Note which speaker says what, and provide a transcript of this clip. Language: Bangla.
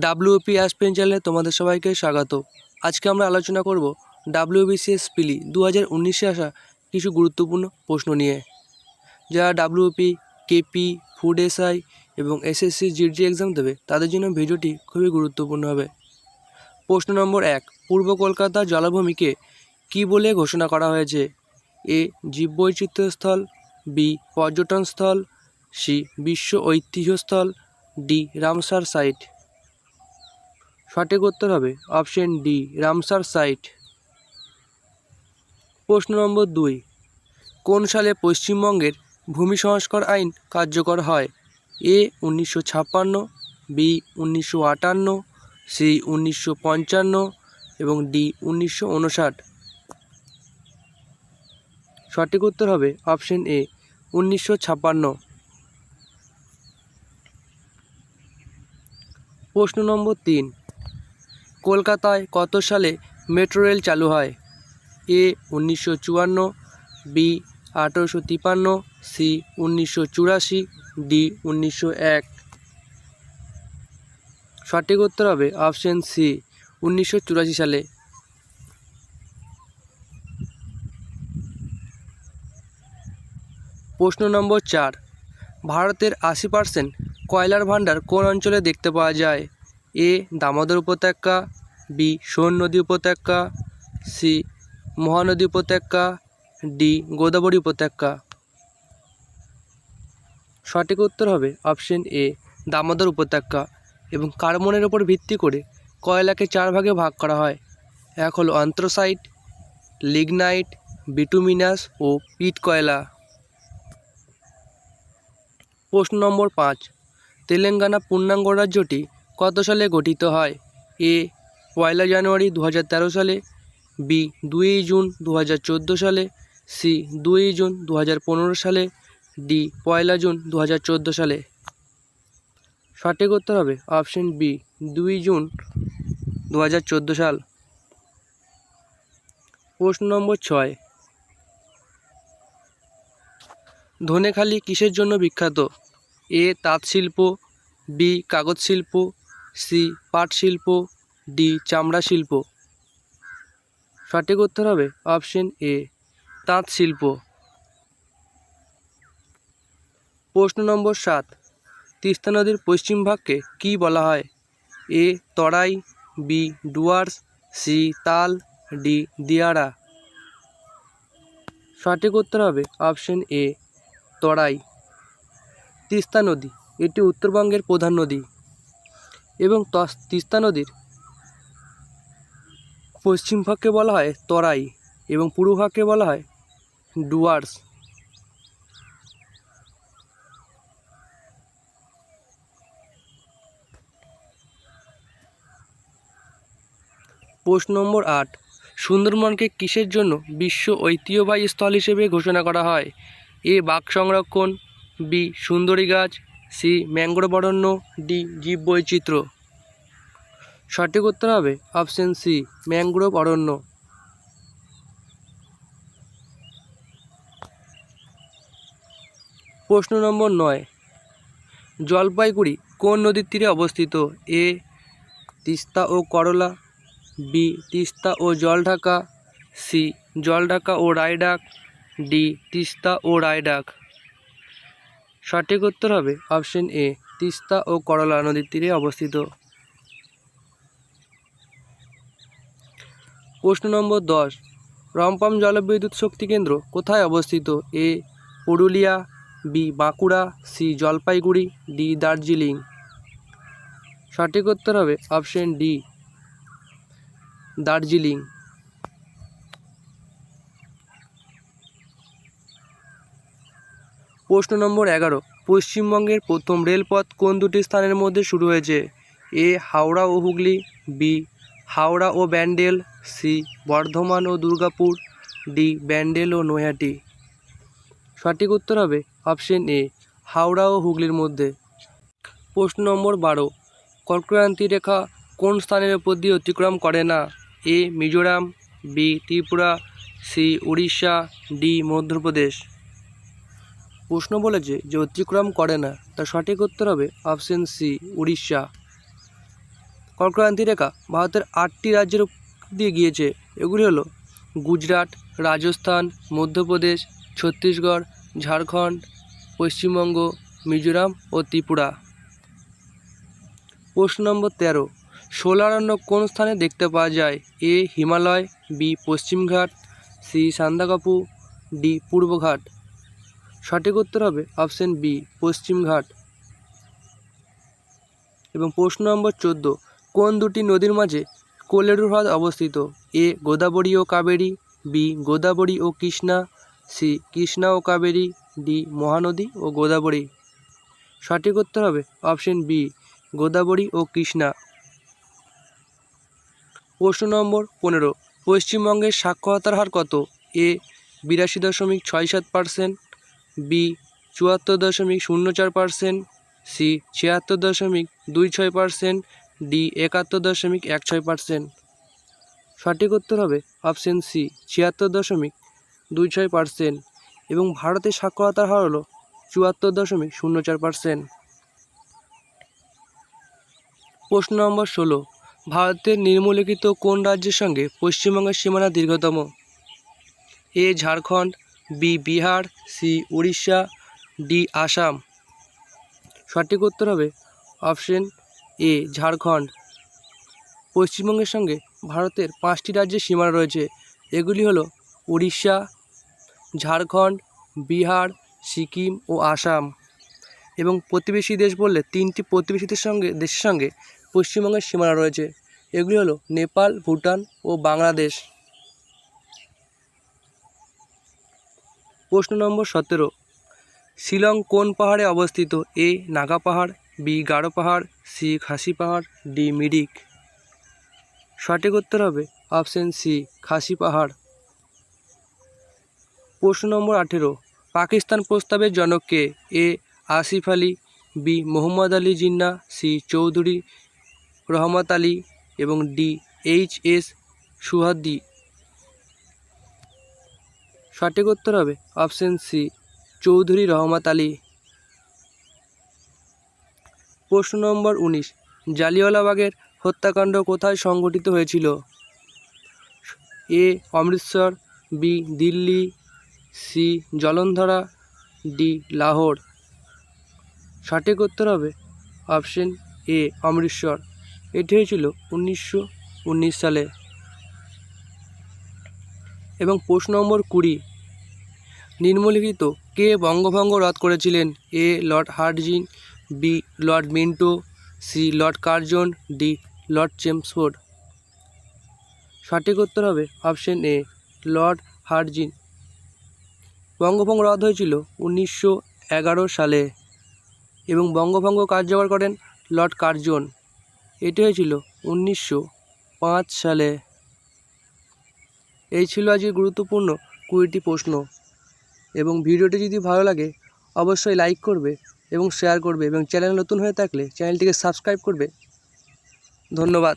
Speaker 1: ডাব্লিউপি অ্যাসপেন চ্যানেলে তোমাদের সবাইকে স্বাগত। আজকে আমরা আলোচনা করব ডাব্লিউবিসিএস পিলি দু হাজার উনিশে আসা কিছু গুরুত্বপূর্ণ প্রশ্ন নিয়ে যারা ডাব্লিউপি কেপি ফুড এসআই এবং এসএসসি জিডি এক্সাম দেবে। তাদের জন্য ভিডিওটি খুবই গুরুত্বপূর্ণ হবে। প্রশ্ন নম্বর এক, পূর্ব কলকাতার জলাভূমিকে কী বলে ঘোষণা করা হয়েছে? এ, জীববৈচিত্র্যস্থল, বি পর্যটন স্থল সি, বিশ্ব ঐতিহ্যস্থল, ডি, রামসার সাইট। সঠিক উত্তর হবে অপশন ডি, রামসার সাইট। প্রশ্ন নম্বর দুই, কোন সালে পশ্চিমবঙ্গের ভূমি সংস্কার আইন কার্যকর হয়? এ, উনিশশো ছাপ্পান্ন, বি, উনিশশো আটান্ন, সি, উনিশশো পঞ্চান্ন এবং ডি, উনিশশো উনষাট সঠিক উত্তর হবে অপশন এ, উনিশশো ছাপ্পান্ন। প্রশ্ন নম্বর তিন কলকাতায় কত সালে মেট্রো রেল চালু হয়? এ উনিশশো চুয়ান্ন, বি আঠেরোশো তিপান্ন সি উনিশশো চুরাশি, ডি উনিশশো এক। সঠিক উত্তর হবে অপশন সি, উনিশশো চুরাশি সালে। প্রশ্ন নম্বর চার, ভারতের আশি পার্সেন্ট কয়লার ভাণ্ডার কোন অঞ্চলে দেখতে পাওয়া যায়? এ দামোদর উপত্যকা, বি সোন নদী উপত্যকা, সি মহানদী উপত্যকা, ডি গোদাবরী উপত্যকা। সঠিক উত্তর হবে অপশন এ, দামোদর উপত্যকা এবং কার্বনের উপর ভিত্তি করে কয়লাকে চার ভাগে ভাগ করা হয়। এক হলো অন্থ্রোসাইট লিগনাইট, বিটুমিনাস ও পিট কয়লা। প্রশ্ন নম্বর পাঁচ, তেলেঙ্গানা পূর্ণাঙ্গ রাজ্যটি কত সালে গঠিত হয়? এ, পয়লা জানুয়ারি দু হাজার তেরো সালে, বি, দুই জুন দু হাজার চোদ্দ সালে, সি, দুই জুন দু হাজার পনেরো সালে, ডি, পয়লা জুন দু হাজার চোদ্দ সালে। সঠিক উত্তর হবে অপশন বি, দুই জুন দু হাজার চোদ্দ সাল। প্রশ্ন নম্বর ছয়। ধনেখালি কিসের জন্য বিখ্যাত? এ তাঁত শিল্প বি কাগজ শিল্প সি পাট শিল্প ডি চামড়া শিল্প। সঠিক উত্তর হবে অপশন এ, তাঁত শিল্প। প্রশ্ন নম্বর সাত, তিস্তা নদীর পশ্চিম ভাগকে কী বলা হয়? A, Terai, B, Dooars, C, Tal, D Diara সঠিক উত্তর হবে অপশন এ, তরাই। তিস্তা নদী, এটি উত্তরবঙ্গের প্রধান নদী। এবং তস- তিস্তা নদীর পশ্চিম ভাগকে বলা হয় তরাই এবং পূর্ব ভাগকে বলা হয় ডুয়ার্স। প্রশ্ন নম্বর আট, সুন্দরবনকে কিসের জন্য বিশ্ব ঐতিহ্যবাহী স্থল হিসেবে ঘোষণা করা হয়? এ, বাঘ সংরক্ষণ, বি, সুন্দরী গাছ সি ম্যাঙ্গ্রোভ অরণ্য ডি জীববৈচিত্র্য। সঠিক উত্তর হবে অপশন সি ম্যাঙ্গ্রোভ অরণ্য প্রশ্ন নম্বর নয়, জলপাইগুড়ি কোন নদীর তীরে অবস্থিত? এ, তিস্তা ও করলা, বি, তিস্তা ও জলঢাকা, সি, জলঢাকা ও রায়ডাক, ডি, তিস্তা ও রায়ডাক। সঠিক উত্তর হবে অপশন এ, তিস্তা ও করলা নদীর তীরে অবস্থিত। প্রশ্ন নম্বর দশ রমপাম জলবিদ্যুৎ শক্তি কেন্দ্র কোথায় অবস্থিত? A, Purulia, B, Bankura, C, Jalpaiguri, D, Darjeeling. সঠিক উত্তর হবে অপশন ডি, দার্জিলিং। প্রশ্ন নম্বর এগারো। পশ্চিমবঙ্গের প্রথম রেলপথ কোন দুটি স্থানের মধ্যে শুরু হয়েছে? এ, হাওড়া ও হুগলি, বি, হাওড়া ও ব্যান্ডেল, সি, বর্ধমান ও দুর্গাপুর, ডি, ব্যান্ডেল ও নৈহাটি। সঠিক উত্তর হবে অপশন এ, হাওড়া ও হুগলির মধ্যে। প্রশ্ন নম্বর বারো কর্কক্রান্তি রেখা কোন স্থানের উপর দিয়ে অতিক্রম করে না? A, Mizoram, B, Tripura, C, Orissa, D, Madhya Pradesh. প্রশ্ন বলেছে যে অতিক্রম করে না, তার সঠিক উত্তর হবে অপশন সি উড়িষ্যা। কর্কক্রান্তি রেখা, ভারতের আটটি রাজ্যের দিয়ে গিয়েছে। এগুলি হলো গুজরাট, রাজস্থান, মধ্যপ্রদেশ, ছত্তিশগড়, ঝাড়খণ্ড, পশ্চিমবঙ্গ, মিজোরাম ও ত্রিপুরা। প্রশ্ন নম্বর তেরো সোলারণ্য কোন স্থানে দেখতে পাওয়া যায়? A, Himalaya, B, Paschimghat, C, Sandakphu, D, Purbaghat. সঠিক উত্তর হবে অপশন বি পশ্চিমঘাট এবং প্রশ্ন নম্বর চোদ্দ, কোন দুটি নদীর মাঝে কোলেরু হ্রদ অবস্থিত? এ, গোদাবরী ও কাবেরী, বি, গোদাবরী ও কৃষ্ণা, সি, কৃষ্ণা ও কাবেরী, ডি, মহানদী ও গোদাবরী। সঠিক উত্তর হবে অপশন বি, গোদাবরী ও কৃষ্ণা। প্রশ্ন নম্বর পনেরো, পশ্চিমবঙ্গের সাক্ষরতার হার কত? এ, বিরাশি দশমিক ছয় সাত পার্সেন্ট বি, চুয়াত্তর দশমিক শূন্য চার পার্সেন্ট, সি, ছিয়াত্তর দশমিক দুই ছয় পার্সেন্ট, ডি, একাত্তর দশমিক এক ছয় পার্সেন্ট। সঠিক উত্তর হবে অপশন সি, ছিয়াত্তর দশমিক দুই ছয় পার্সেন্ট এবং ভারতের সাক্ষরতার হার হলো চুয়াত্তর দশমিক শূন্য চার পার্সেন্ট। প্রশ্ন নম্বর ষোলো, ভারতের নিম্নলিখিত কোন রাজ্যের সঙ্গে পশ্চিমবঙ্গের সীমানা দীর্ঘতম? A, Jharkhand B Bihar, C Orissa, D Assam. সঠিক উত্তর হবে অপশন এ, ঝাড়খণ্ড। পশ্চিমবঙ্গের সঙ্গে ভারতের পাঁচটি রাজ্যের সীমানা রয়েছে। এগুলি হলো উড়িষ্যা, ঝাড়খণ্ড, বিহার, সিকিম ও আসাম। এবং প্রতিবেশী দেশ বললে তিনটি প্রতিবেশীদের সঙ্গে, দেশের সঙ্গে পশ্চিমবঙ্গের সীমানা রয়েছে। এগুলি হলো নেপাল, ভুটান ও বাংলাদেশ। প্রশ্ন নম্বর সতেরো। শিলং কোন পাহাড়ে অবস্থিত? এ, নাগা পাহাড়, বি, গারো পাহাড়, সি, খাসি পাহাড়, ডি, মিরিক। সঠিক উত্তর হবে অপশন সি, খাসি পাহাড়। প্রশ্ন নম্বর আঠেরো। পাকিস্তান প্রস্তাবের জনক কে? A, Asif Ali, B, Mohammad Ali Jinnah, C, Chaudhary Rahmat Ali এবং ডি, এইচ এস সুহাদ্দি। সঠিক উত্তর হবে অপশন সি, চৌধুরী রহমত আলী। প্রশ্ন নম্বর উনিশ জালিওয়ালাবাগের হত্যাকাণ্ড কোথায় সংঘটিত হয়েছিল? A, Amritsar, B, Delhi, C, Jalandhar, D, Lahore. সঠিক উত্তর হবে অপশন এ, অমৃতসর। এটি হয়েছিল উনিশশো উনিশ সালে। এবং প্রশ্ন নম্বর কুড়ি নিম্নলিখিত কে বঙ্গভঙ্গ রদ করেছিলেন? A, lord Hardinge, B, lord Minto, C, lord Curzon, D, lord Chelmsford. সঠিক উত্তর হবে অপশন এ, লর্ড হার্ডিঞ্জ। বঙ্গভঙ্গ রদ হয়েছিল উনিশশো এগারো সালে এবং বঙ্গভঙ্গ কার্যকর করেন লর্ড কার্জন। এটি হয়েছিল উনিশশো পাঁচ সালে। এই ছিল আজকের গুরুত্বপূর্ণ কুড়িটি প্রশ্ন। এবং ভিডিওটি যদি ভালো লাগে, অবশ্যই লাইক করবে এবং শেয়ার করবে এবং চ্যানেল নতুন হয়ে থাকলে চ্যানেলটিকে সাবস্ক্রাইব করবে। ধন্যবাদ।